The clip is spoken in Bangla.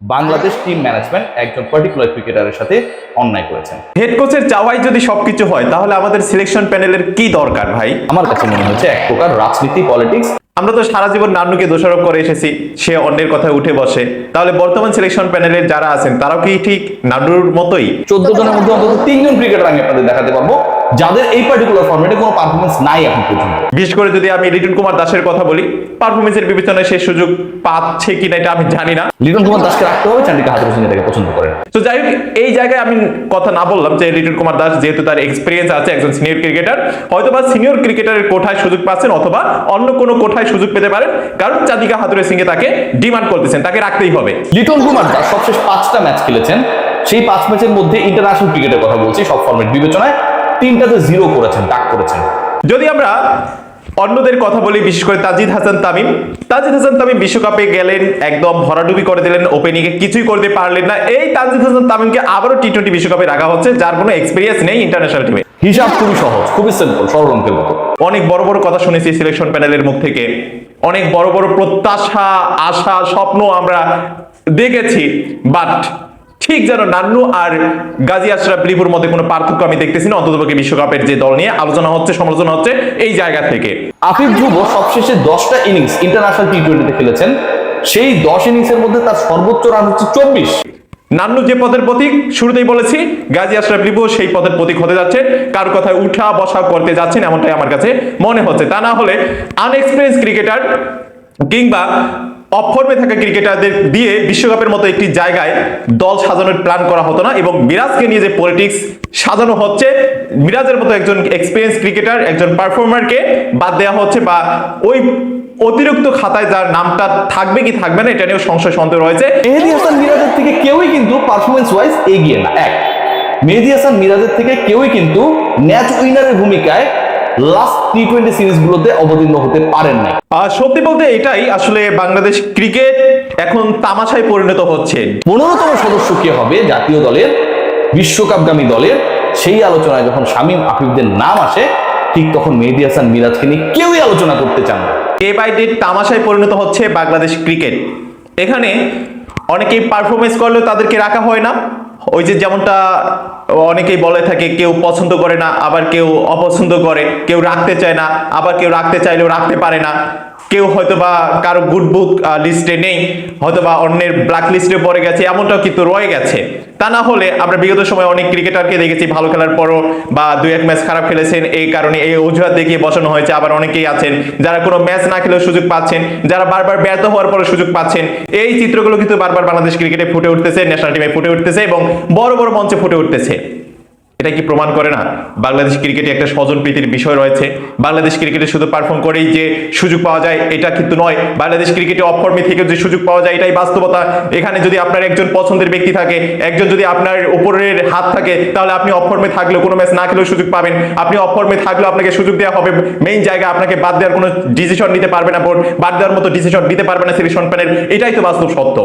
বাংলাদেশ টিম ম্যানেজমেন্ট একজন পার্টিকুলার ক্রিকেটারের সাথে অন্যায় করেছেন। হেড কোচের চাওয়াই যদি সবকিছু হয় তাহলে আমাদের সিলেকশন প্যানেলের কি দরকার ভাই? আমার কাছে মনে হচ্ছে এক প্রকার রাজনীতি পলিটিক্স আমরা তো সারা জীবন নান্নুকে দোষারোপ করে এসেছি সে অন্যের কথায় উঠে বসে। তাহলে বর্তমান সিলেকশন প্যানেলের যারা আছেন তারাও কি ঠিক নান্নুর মতোই? চোদ্দ জনের মধ্যে অন্তত তিনজন ক্রিকেটার আমি আপনাদের দেখাতে পারব। যাদের এই পার্টিকুলার ফর্মেটে কোনো পারফরমেন্স নাই এখন পর্যন্ত। বিশেষ করে যদি আমি লিটন কুমার দাসের কথা বলি পারফরমেন্সের বিবেচনায় সে সুযোগ পাচ্ছে কিনা এটা আমি জানি না। লিটন কুমার দাসকে রাখতে হবে চান্ডিকা হাতুর সিং এটাকে পছন্দ করেন। তো যাই হোক এই জায়গায় আমি কথা না বললাম যে লিটন কুমার দাস যেহেতু তার এক্সপিরিয়েন্স আছে একজন সিনিয়র ক্রিকেটার হয়তো বা সিনিয়র ক্রিকেটারের কোঠায় সুযোগ পাচ্ছেন অথবা অন্য কোনো কোঠায় সুযোগ পেতে পারেন কারণ চাঁদিকা হাতুরে সিংহে তাকে ডিমান্ড করতেছেন তাকে রাখতেই হবে। লিটন কুমার দাস সবশেষ পাঁচটা ম্যাচ খেলেছেন। সেই পাঁচ ম্যাচের মধ্যে ইন্টারন্যাশনাল ক্রিকেটের কথা বলছি সব ফর্মেট বিবেচনায়। তিনটাতে জিরো করেছেন ডাক করেছেন। যদি আমরা অন্যদের কথা বলি বিশেষ করে তাজিদ হাসান তামিম তাজিদ হাসান তামিম বিশ্বকাপে গেলেন একদম ভরাডুবি করে দিলেন ওপেনিং এ কিছুই করতে পারলেন না। এই তাজিদ হাসান তামিমকে আবারও টি টোয়েন্টি বিশ্বকাপে রাখা হচ্ছে যার কোনো এক্সপিরিয়েন্স নেই ইন্টারন্যাশনাল টিমে হিসাব খুবই সহজ খুবই সিম্পল সরল অঙ্কের মতো। অনেক বড় বড় কথা শুনেছি সিলেকশন প্যানেলের মুখ থেকে। অনেক বড় বড় প্রত্যাশা আশা স্বপ্ন আমরা দেখেছি বাট ঠিক যেন নান্নু আর গাজী আশরাফ লিপুর মধ্যে কোনো পার্থক্য আমি দেখতেছি না অন্ততপক্ষে বিশ্বকাপের যে দল নিয়ে আলোচনা হচ্ছে সমালোচনা হচ্ছে এই জায়গা থেকে। আফিফ ধ্রুব সবশেষে দশটা ইনিংস ইন্টারন্যাশনাল টি টোয়েন্টিতে খেলেছেন। সেই দশ ইনিংসের মধ্যে তার সর্বোচ্চ রান হচ্ছে চব্বিশ। নান্নু যে পদের প্রতীক শুরুতেই বলেছি গাজী আশরাফ লিপু সেই পদের প্রতীক হতে যাচ্ছেন কার কথায় উঠা বসা করতে যাচ্ছেন এমনটাই আমার কাছে মনে হচ্ছে। তা না হলে আনএক্সপিরিয়েন্স ক্রিকেটার কিংবা অফর্মে থাকা ক্রিকেটারদের দিয়ে বিশ্বকাপের মতো একটি জায়গায় দল সাজানোর প্ল্যান করা হতো না এবং মিরাজকে নিয়ে যে পলিটিক্স সাজানো হচ্ছে, মিরাজের মতো একজন এক্সপিরিয়েন্স ক্রিকেটার একজন পারফর্মারকে বাদ দেওয়া হচ্ছে বা ওই অতিরিক্ত খাতায় যার নামটা থাকবে কি থাকবে না, এটা নিয়েও সংশয় সন্দেহ রয়েছে। মেহেদি হাসান মিরাজের থেকে কেউই কিন্তু পারফরমেন্স ওয়াইজ এগিয়ে না। এক, মেহেদি হাসান মিরাজের থেকে কেউই কিন্তু ম্যাচ উইনারের ভূমিকায় লাস্ট টি টোয়েন্টি সিরিজগুলোতে অবতীর্ণ হতে পারেন নাই। সত্যি বলতে এটাই আসলে বাংলাদেশ ক্রিকেট এখন তামাশায় পরিণত হচ্ছে। পনেরোতম সদস্য কে হবে জাতীয় দলের বিশ্বকাপগামী দলের সেই আলোচনায় যখন শামীম আফিফদের নাম আসে ঠিক তখন মেহেদি হাসান মিরাজকে নিয়ে কেউই আলোচনা করতে চান ডে বাই ডে তামাশায় পরিণত হচ্ছে বাংলাদেশ ক্রিকেট। এখানে অনেকেই পারফরমেন্স করলেও তাদেরকে রাখা হয় না। ওই যে যেমনটা অনেকেই বলে থাকে, কেউ পছন্দ করে না, আবার কেউ অপছন্দ করে, কেউ রাখতে চায় না, আবার কেউ রাখতে চাইলেও রাখতে পারে না। কেউ হয়তো বা কারও গুড বুক লিস্টে নেই হয়তো বা অন্যের ব্ল্যাক লিস্টে পড়ে গেছে এমনটাও কিন্তু রয়ে গেছে। তা না হলে আমরা বিগত সময় অনেক ক্রিকেটারকে দেখেছি, ভালো খেলার পরও বা দুই এক ম্যাচ খারাপ খেলেছেন, এই কারণে এই অজুহাত দেখিয়ে বসানো হয়েছে, আবার অনেকেই আছেন যারা কোনো ম্যাচ না খেলেও সুযোগ পাচ্ছেন, যারা বারবার ব্যর্থ হওয়ার পরে সুযোগ পাচ্ছেন। এই চিত্রগুলো কিন্তু বারবার বাংলাদেশ ক্রিকেটে ফুটে উঠতেছে ন্যাশনাল টিমে ফুটে উঠতেছে এবং বড় বড় মঞ্চে ফুটে উঠতেছে। এটা কি প্রমাণ করে না? বাংলাদেশ ক্রিকেটে একটা স্বজন প্রীতির বিষয় রয়েছে। বাংলাদেশ ক্রিকেটে শুধু পারফর্ম করেই যে সুযোগ পাওয়া যায়, এটা কিন্তু নয়। বাংলাদেশ ক্রিকেটে অফর্মে থেকে যে সুযোগ পাওয়া যায়, এটাই বাস্তবতা। এখানে যদি আপনার একজন পছন্দের ব্যক্তি থাকে, একজন যদি আপনার উপরের হাত থাকে, তাহলে আপনি অফর্মে থাকলেও কোনো ম্যাচ না খেলেও সুযোগ পাবেন। আপনি অফর্মে থাকলেও আপনাকে সুযোগ দেওয়া হবে। মেইন জায়গায় আপনাকে বাদ দেওয়ার কোনো ডিসিশন নিতে পারবে না বোর্ড বাদ দেওয়ার মতো ডিসিশন নিতে পারবে না সিলেকশন প্যানেল এটাই তো বাস্তব সত্য।